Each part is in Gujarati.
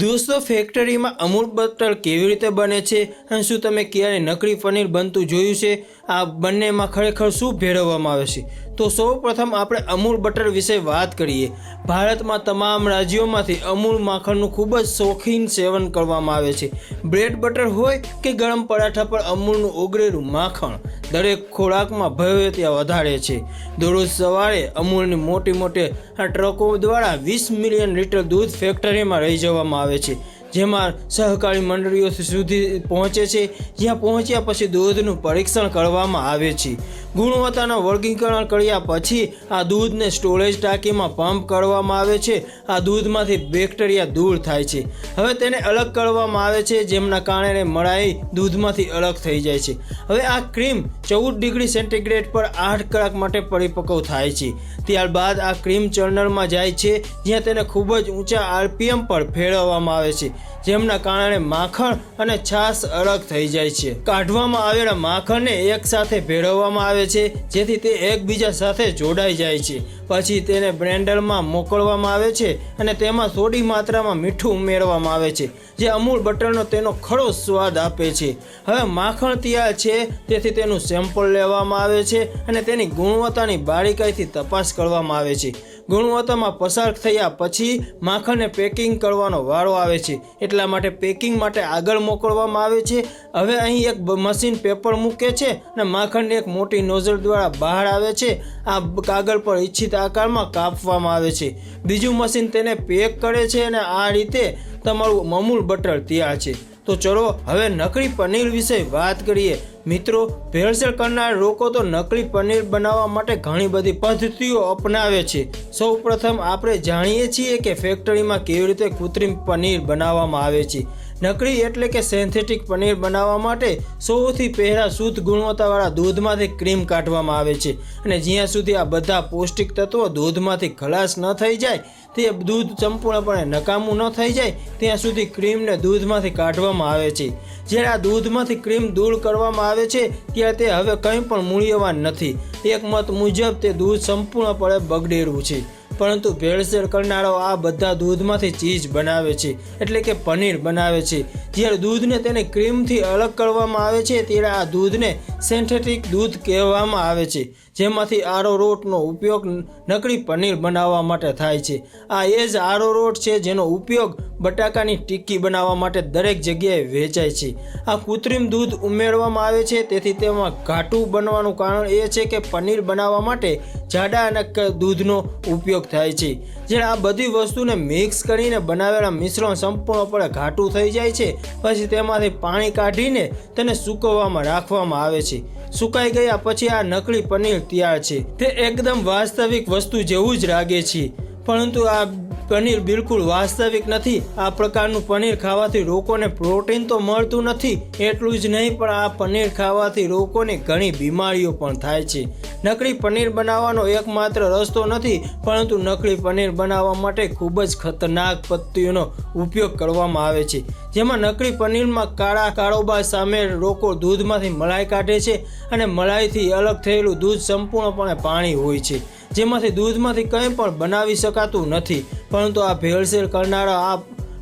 દોસ્તો ફેક્ટરીમાં અમૂલ બટર કેવી રીતે બને છે? અને શું તમે ક્યારે નકલી પનીર બનતું જોયું છે? આ બંનેમાં ખરેખર શું ભેળવવામાં આવે છે? તો સૌ પ્રથમ આપણે અમૂલ બટર વિશે વાત કરીએ. ભારતમાં તમામ રાજ્યોમાંથી અમૂલ માખણનું ખૂબ જ શોખીન સેવન કરવામાં આવે છે. બ્રેડ બટર હોય કે ગરમ પરાઠા પર અમૂલનું ઓગળેલું માખણ, દરેક ખોરાકમાં ભવ્યતા વધારે છે. દરરોજ સવારે અમૂલની મોટી મોટી ટ્રકો દ્વારા વીસ મિલિયન લીટર દૂધ ફેક્ટરીમાં રહી જવામાં આવે છે. જેમાં સહકારી મંડળીઓ સુધી પહોંચે છે. જ્યાં પહોંચ્યા પછી દૂધનું પરીક્ષણ કરવામાં આવે છે. ગુણવત્તાના વર્ગીકરણ કર્યા પછી આ દૂધને સ્ટોરેજ ટાંકીમાં પંપ કરવામાં આવે છે. આ દૂધમાંથી બેક્ટેરિયા દૂર થાય છે. હવે તેને અલગ કરવામાં આવે છે, જેમના કારણે મળાઈ દૂધમાંથી અલગ થઈ જાય છે. હવે આ ક્રીમ ચૌદ ડિગ્રી સેન્ટીગ્રેડ પર આઠ કલાક માટે પરિપક્વ થાય છે. ત્યારબાદ આ ક્રીમ ચર્નરમાં જાય છે, જ્યાં તેને ખૂબ જ ઊંચા આરપીએમ પર ફેરવવામાં આવે છે. જેમના કારણે માખણ અને છાશ અલગ થઈ જાય છે. કાઢવામાં આવેલા માખણને એક સાથે ભેળવવામાં આવે છે, જેથી તે એકબીજા સાથે જોડાઈ જાય છે. પછી તેને બ્રેન્ડરમાં મોકલવામાં આવે છે અને તેમાં થોડી માત્રામાં મીઠું ઉમેરવામાં આવે છે, જે અમૂલ બટરનો તેનો ખરો સ્વાદ આપે છે. હવે માખણ તૈયાર છે, તેથી તેનું સેમ્પલ લેવામાં આવે છે અને તેની ગુણવત્તાની બારીકાઈથી તપાસ કરવામાં આવે છે. ગુણવત્તામાં પસાર થયા પછી માખણને પેકિંગ કરવાનો વારો આવે છે એટલા માટે પેકિંગ માટે આગળ મોકલવામાં આવે છે. હવે અહીં એક મશીન પેપર મૂકે છે અને માખણને એક મોટી નોઝલ દ્વારા બહાર આવે છે. આ કાગળ પર ઈચ્છિત આકારમાં કાપવામાં આવે છે. બીજું મશીન તેને પેક કરે છે અને આ રીતે તમારું અમૂલ બટર તૈયાર છે. તો ચલો હવે નકલી પનીર વિશે વાત કરીએ. મિત્રો, ભેળસેળ કરનાર લોકો તો નકલી પનીર બનાવવા માટે ઘણી બધી પદ્ધતિઓ અપનાવે છે. સૌ આપણે જાણીએ છીએ કે ફેક્ટરીમાં કેવી રીતે કૃત્રિમ પનીર બનાવવામાં આવે છે. નકલી એટલે કે સિન્થેટિક પનીર બનાવવા માટે સૌથી પહેલાં શુદ્ધ ગુણવત્તાવાળા દૂધમાંથી ક્રીમ કાઢવામાં આવે છે. અને જ્યાં સુધી આ બધા પૌષ્ટિક તત્વો દૂધમાંથી ખલાસ ન થઈ જાય, તે દૂધ સંપૂર્ણપણે નકામું ન થઈ જાય, ત્યાં સુધી ક્રીમને દૂધમાંથી કાઢવામાં આવે છે. જ્યારે આ દૂધમાંથી ક્રીમ દૂર કરવામાં આવે છે, ત્યારે તે હવે કંઈ પણ મૂલ્યવાન નથી. એક મત મુજબ તે દૂધ સંપૂર્ણપણે બગડેલું છે. પરંતુ ભેળસેળ કરનારો આ બધા દૂધમાંથી ચીજ બનાવે છે, એટલે કે પનીર બનાવે છે. જ્યારે દૂધને તેને ક્રીમથી અલગ કરવામાં આવે છે, ત્યારે આ દૂધને સિન્થેટિક દૂધ કહેવામાં આવે છે, જેમાંથી આરોરોટનો ઉપયોગ નકલી પનીર બનાવવા માટે થાય છે. આ એ જ આરોરોટ છે જેનો ઉપયોગ બટાકાની ટિક્કી બનાવવા માટે દરેક જગ્યાએ વેચાય છે. આ કૃત્રિમ દૂધ ઉમેરવામાં આવે છે, તેથી તેમાં ઘાટું બનવાનું કારણ એ છે કે પનીર બનાવવા માટે જાડા અને દૂધનો ઉપયોગ થાય છે. જ્યારે આ બધી વસ્તુને મિક્સ કરીને બનાવેલા મિશ્રણ સંપૂર્ણપણે ઘાટું થઈ જાય છે, પછી તેમાંથી પાણી કાઢીને તેને સૂકવવામાં રાખવામાં આવે છે. સુકાઈ ગયા પછી આ નકલી પનીર તૈયાર છે. તે એકદમ વાસ્તવિક વસ્તુ જેવું જ લાગે છે. પરંતુ આ પનીર બિલકુલ વાસ્તવિક નથી. આ પ્રકારનું પનીર ખાવાથી લોકોને પ્રોટીન તો મળતું નથી, એટલું જ નહીં, પણ આ પનીર ખાવાથી લોકોને ઘણી બીમારીઓ પણ થાય છે. નકલી પનીર બનાવવાનો એકમાત્ર રસ્તો નથી, પરંતુ નકલી પનીર બનાવવા માટે ખૂબ જ ખતરનાક પદ્ધતિઓનો ઉપયોગ કરવામાં આવે છે. જેમાં નકલી પનીરમાં કાળા કારોબાર સામે લોકો દૂધમાંથી મલાઈ કાઢે છે અને મલાઈથી અલગ થયેલું દૂધ સંપૂર્ણપણે પાણી હોય છે. જેમાંથી દૂધમાંથી કંઈ પણ બનાવી શકાતું નથી, પરંતુ આ ભેળસેળ કરનારા આ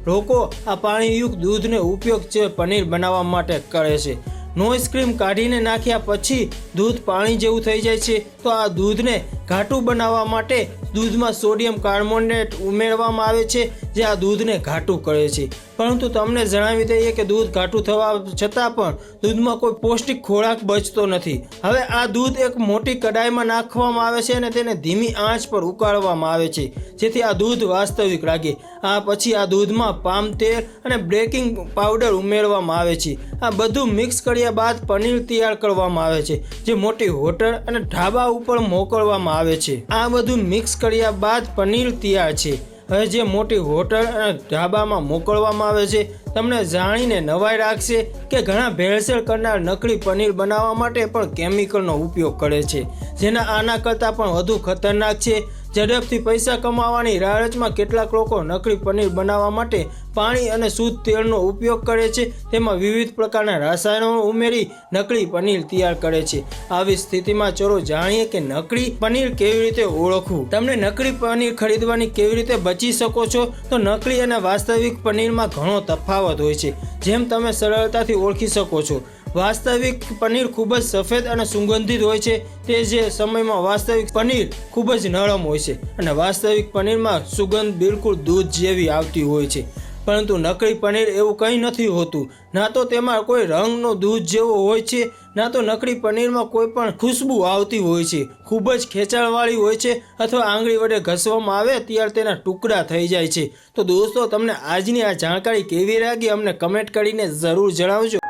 લોકો આ પાણીયુક્ત દૂધનો ઉપયોગ છે પનીર બનાવવા માટે કરે છે. નોઈસ ક્રીમ કાઢીને નાખ્યા પછી દૂધ પાણી જેવું થઈ જાય છે, તો આ દૂધને ઘાટું બનાવવા માટે દૂધમાં સોડિયમ કાર્બોનેટ ઉમેરવામાં આવે છે, જે આ દૂધને ઘાટું કરે છે. પરંતુ તમને જણાવી દઈએ કે દૂધ ઘાટું થવા છતાં પણ દૂધમાં કોઈ પૌષ્ટિક ખોરાક બચતો નથી. હવે આ દૂધ એક મોટી કડાઈમાં નાખવામાં આવે છે અને તેને ધીમી આંચ પર ઉકાળવામાં આવે છે, જેથી આ દૂધ વાસ્તવિક લાગે. આ પછી આ દૂધમાં પામ તેલ અને બ્રેકિંગ પાવડર ઉમેરવામાં આવે છે. આ બધું મિક્સ કર્યા બાદ પનીર તૈયાર કરવામાં આવે છે, જે મોટી હોટલ અને ઢાબા ઉપર મોકલવામાં આવે છે. આ બધું મિક્સ કર્યા બાદ પનીર તૈયાર છે. હવે જે મોટી હોટલ અને ઢાબામાં મોકલવામાં આવે છે, તમને જાણીને નવાઈ રાખશે કે ઘણા ભેળસેળ કરનાર નકલી પનીર બનાવવા માટે પણ કેમિકલનો ઉપયોગ કરે છે. જેના આના કરતાં પણ વધુ ખતરનાક છે. ઝડપથી પૈસા કમાવાની લાલચમાં કેટલાક લોકો નકલી પનીર બનાવવા માટે પાણી અને શુદ્ધ તેલનો ઉપયોગ કરે છે. તેમાં વિવિધ પ્રકારના રસાયણો ઉમેરી નકલી પનીર તૈયાર કરે છે. આવી સ્થિતિમાં ચલો જાણીએ કે નકલી પનીર કેવી રીતે ઓળખવું? તમને નકલી પનીર ખરીદવાની કેવી રીતે બચી શકો છો? તો નકલી અને વાસ્તવિક પનીરમાં ઘણો તફાવત હોય છે. જેમ તમે સરળતાથી ઓળખી શકો છો. વાસ્તવિક પનીર ખૂબ જ સફેદ અને સુગંધિત હોય છે. તે જે સમયમાં વાસ્તવિક પનીર ખૂબ જ નરમ હોય છે અને વાસ્તવિક પનીરમાં સુગંધ બિલકુલ દૂધ જેવી આવતી હોય છે. પરંતુ નકલી પનીર એવું કંઈ નથી હોતું. ના તો તેમાં કોઈ રંગનો દૂધ જેવો હોય છે, ના તો નકલી પનીરમાં કોઈ પણ ખુશ્બુ આવતી હોય છે. ખૂબ જ ખેંચાણવાળી હોય છે અથવા આંગળી વડે ઘસવામાં આવે ત્યારે તેના ટુકડા થઈ જાય છે. તો દોસ્તો, તમને આજની આ જાણકારી કેવી લાગી? અમને કમેન્ટ કરીને જરૂર જણાવજો.